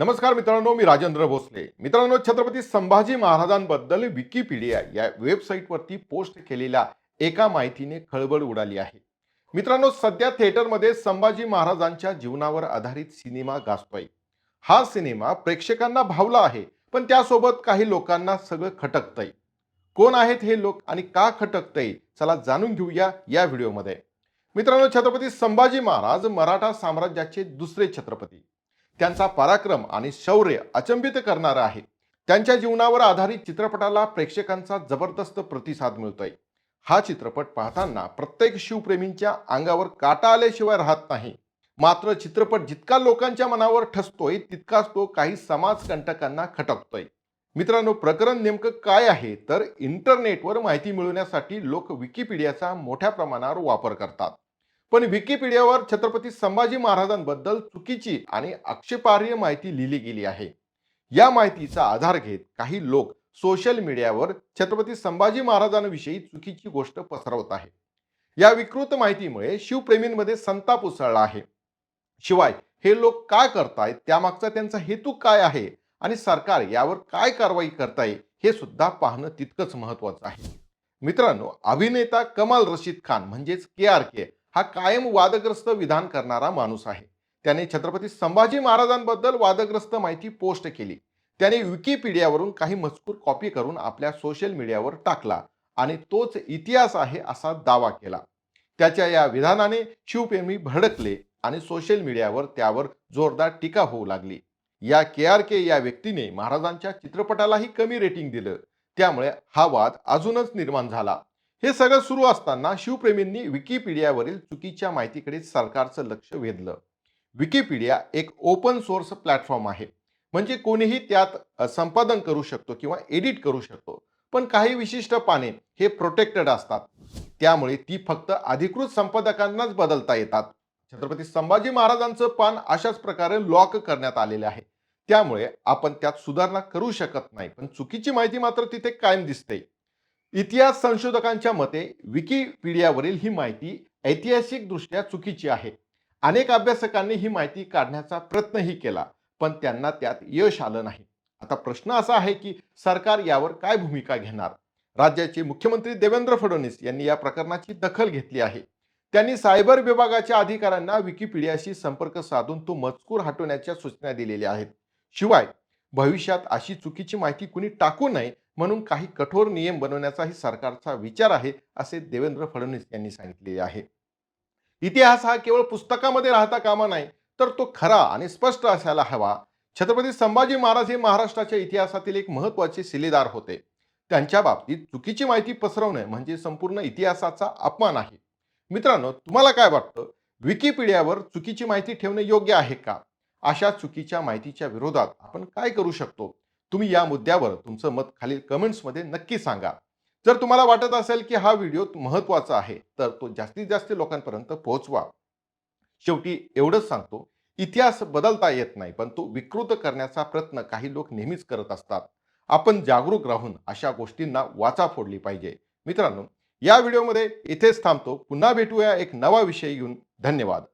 नमस्कार मित्रांनो मी राजेंद्र भोसले. मित्रांनो छत्रपती संभाजी महाराजांबद्दल विकिपीडिया या वेबसाईटवरती पोस्ट केलेल्या एका माहितीने खळबळ उडाली आहे. मित्रांनो सध्या थिएटरमध्ये संभाजी महाराजांच्या जीवनावर आधारित सिनेमा गाजतोय. हा सिनेमा प्रेक्षकांना भावला आहे पण त्यासोबत काही लोकांना सगळं खटकतंय. कोण आहेत हे लोक आणि का खटकतंय चला जाणून घेऊया या व्हिडिओमध्ये मित्रांनो छत्रपती संभाजी महाराज मराठा साम्राज्याचे दुसरे छत्रपती. त्यांचा पराक्रम आणि शौर्य अचंबित करणारा आहे. त्यांच्या जीवनावर आधारित चित्रपटाला प्रेक्षकांचा जबरदस्त प्रतिसाद मिळतोय. हा चित्रपट पाहताना प्रत्येक शिवप्रेमींच्या अंगावर काटा आल्याशिवाय राहत नाही. मात्र चित्रपट जितका लोकांच्या मनावर ठसतोय तितकाच तो काही समाजकंटकांना खटकतोय. मित्रांनो प्रकरण नेमकं काय आहे? तर इंटरनेटवर माहिती मिळवण्यासाठी लोक विकिपीडियाचा मोठ्या प्रमाणावर वापर करतात. पण विकिपीडियावर छत्रपती संभाजी महाराजांबद्दल चुकीची आणि आक्षेपार्ह माहिती लिहिली गेली आहे. या माहितीचा आधार घेत काही लोक सोशल मीडियावर छत्रपती संभाजी महाराजांविषयी चुकीची गोष्ट पसरवत आहे. या विकृत माहितीमुळे शिवप्रेमींमध्ये संताप उसळला आहे. शिवाय हे लोक काय करतायत त्यामागचा त्यांचा हेतू काय आहे आणि सरकार यावर काय कारवाई करताय हे सुद्धा पाहणं तितकंच महत्वाचं आहे. मित्रांनो अभिनेता कमाल रशीद खान म्हणजेच के आर के हा कायम वादग्रस्त विधान करणारा माणूस आहे. त्याने छत्रपती संभाजी महाराजांबद्दल वादग्रस्त माहिती पोस्ट केली. त्याने विकिपीडियावरून काही मजकूर कॉपी करून आपल्या सोशल मीडियावर टाकला आणि तोच इतिहास आहे असा दावा केला. त्याच्या या विधानाने शिवप्रेमी भडकले आणि सोशल मीडियावर त्यावर जोरदार टीका होऊ लागली. या के आर के या व्यक्तीने महाराजांच्या चित्रपटालाही कमी रेटिंग दिलं. त्यामुळे हा वाद अजूनच निर्माण झाला. हे सगळं सुरू असताना शिवप्रेमींनी विकिपीडियावरील चुकीच्या माहितीकडे सरकारचं लक्ष वेधलं. विकिपीडिया एक ओपन सोर्स प्लॅटफॉर्म आहे. म्हणजे कोणीही त्यात संपादन करू शकतो किंवा एडिट करू शकतो. पण काही विशिष्ट पाने हे प्रोटेक्टेड असतात. त्यामुळे ती फक्त अधिकृत संपादकांनाच बदलता येतात. छत्रपती संभाजी महाराजांचं पान अशाच प्रकारे लॉक करण्यात आलेले आहे. त्यामुळे आपण त्यात सुधारणा करू शकत नाही. पण चुकीची माहिती मात्र तिथे कायम दिसते. इतिहास संशोधकांच्या मते विकिपीडियावरील ही माहिती ऐतिहासिकदृष्ट्या चुकीची आहे. अनेक अभ्यासकांनी ही माहिती काढण्याचा प्रयत्नही केला पण त्यांना त्यात यश आलं नाही. आता प्रश्न असा आहे की सरकार यावर काय भूमिका घेणार? राज्याचे मुख्यमंत्री देवेंद्र फडणवीस यांनी या प्रकरणाची दखल घेतली आहे. त्यांनी सायबर विभागाच्या अधिकाऱ्यांना विकिपीडियाशी संपर्क साधून तो मजकूर हटवण्याच्या सूचना दिलेल्या आहेत. शिवाय भविष्यात अशी चुकीची माहिती कुणी टाकू नये म्हणून काही कठोर नियम बनवण्याचाही सरकारचा विचार आहे असे देवेंद्र फडणवीस यांनी सांगितलेले आहे. इतिहास हा केवळ पुस्तकामध्ये राहता कामा नाही तर तो खरा आणि स्पष्ट असायला हवा. छत्रपती संभाजी महाराज हे महाराष्ट्राच्या इतिहासातील एक महत्त्वाचे शिलेदार होते. त्यांच्या बाबतीत चुकीची माहिती पसरवणे म्हणजे संपूर्ण इतिहासाचा अपमान आहे. मित्रांनो तुम्हाला काय वाटतं? विकिपीडियावर चुकीची माहिती ठेवणे योग्य आहे का? अशा चुकीच्या माहितीच्या विरोधात आपण काय करू शकतो? तुम्ही या मुद्द्यावर तुमचं मत खालील कमेंट्समध्ये नक्की सांगा. जर तुम्हाला वाटत असेल की हा व्हिडिओ महत्त्वाचा आहे तर तो जास्तीत जास्त लोकांपर्यंत पोहोचवा. शेवटी एवढंच सांगतो इतिहास बदलता येत नाही पण तो विकृत करण्याचा प्रयत्न काही लोक नेहमीच करत असतात. आपण जागरूक राहून अशा गोष्टींना वाचा फोडली पाहिजे. मित्रांनो या व्हिडिओमध्ये इथेच थांबतो. पुन्हा भेटूया एक नवा विषय घेऊन. धन्यवाद.